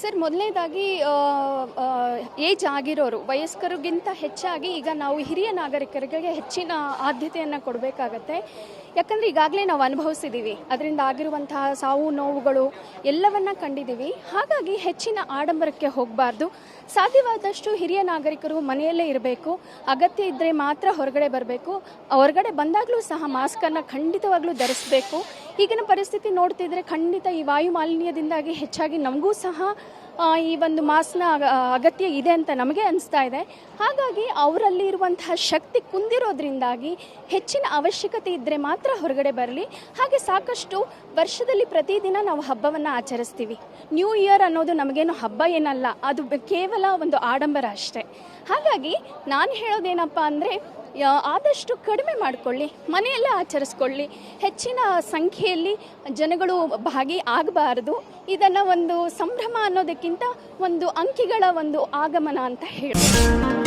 Sir, ಮೊದಲನೇದಾಗಿ age ಆಗಿರೋರು, ವಯಸ್ಕರಿಗಿಂತ ಹೆಚ್ಚಾಗಿ ಈಗ ನಾವು ಹಿರಿಯ ನಾಗರಿಕರಿಗೆ ಹೆಚ್ಚಿನ ಆದ್ಯತೆಯನ್ನು ಕೊಡಬೇಕಾಗತ್ತೆ. ಯಾಕಂದರೆ ಈಗಾಗಲೇ ನಾವು ಅನುಭವಿಸಿದ್ದೀವಿ ಅದರಿಂದ ಆಗಿರುವಂತಹ ಸಾವು, ನೋವುಗಳು ಎಲ್ಲವನ್ನ ಕಂಡಿದ್ದೀವಿ ಹಾಗಾಗಿ ಹೆಚ್ಚಿನ ಆಡಂಬರಕ್ಕೆ ಹೋಗಬಾರ್ದು. ಸಾಧ್ಯವಾದಷ್ಟು ಹಿರಿಯ ನಾಗರಿಕರು ಮನೆಯಲ್ಲೇ ಇರಬೇಕು. ಅಗತ್ಯ ಇದ್ದರೆ ಮಾತ್ರ ಹೊರಗಡೆ ಬರಬೇಕು. ಹೊರಗಡೆ ಬಂದಾಗಲೂ ಸಹ ಮಾಸ್ಕನ್ನು ಖಂಡಿತವಾಗ್ಲೂ ಧರಿಸಬೇಕು. ಈಗಿನ ಪರಿಸ್ಥಿತಿ ನೋಡ್ತಿದ್ರೆ ಖಂಡಿತ ಈ ವಾಯು ಮಾಲಿನ್ಯದಿಂದಾಗಿ ಹೆಚ್ಚಾಗಿ ನಮಗೂ ಸಹ ಈ ಒಂದು ಮಾಸ್ನ ಅಗತ್ಯ ಇದೆ ಅಂತ ನಮಗೆ ಅನಿಸ್ತಾ ಇದೆ. ಹಾಗಾಗಿ ಅವರಲ್ಲಿ ಇರುವಂತಹ ಶಕ್ತಿ ಕುಂದಿರೋದ್ರಿಂದಾಗಿ ಹೆಚ್ಚಿನ ಅವಶ್ಯಕತೆ ಇದ್ದರೆ ಮಾತ್ರ ಹೊರಗಡೆ ಬರಲಿ. ಹಾಗೆ ಸಾಕಷ್ಟು ವರ್ಷದಲ್ಲಿ ಪ್ರತಿದಿನ ನಾವು ಹಬ್ಬವನ್ನು ಆಚರಿಸ್ತೀವಿ. ನ್ಯೂ ಇಯರ್ ಅನ್ನೋದು ನಮಗೇನು ಹಬ್ಬ ಏನಲ್ಲ, ಅದು ಕೇವಲ ಒಂದು ಆಡಂಬರ ಅಷ್ಟೇ. ಹಾಗಾಗಿ ನಾನು ಹೇಳೋದೇನಪ್ಪ ಅಂದರೆ ಆದಷ್ಟು ಕಡಿಮೆ ಮಾಡಿಕೊಳ್ಳಿ, ಮನೆಯಲ್ಲೇ ಆಚರಿಸ್ಕೊಳ್ಳಿ. ಹೆಚ್ಚಿನ ಸಂಖ್ಯೆಯಲ್ಲಿ ಜನಗಳು ಭಾಗಿ ಆಗಬಾರದು. ಇದನ್ನು ಒಂದು ಸಂಭ್ರಮ ಅನ್ನೋದಕ್ಕಿಂತ ಒಂದು ಅಂಕಿಗಳ ಒಂದು ಆಗಮನ ಅಂತ ಹೇಳಿ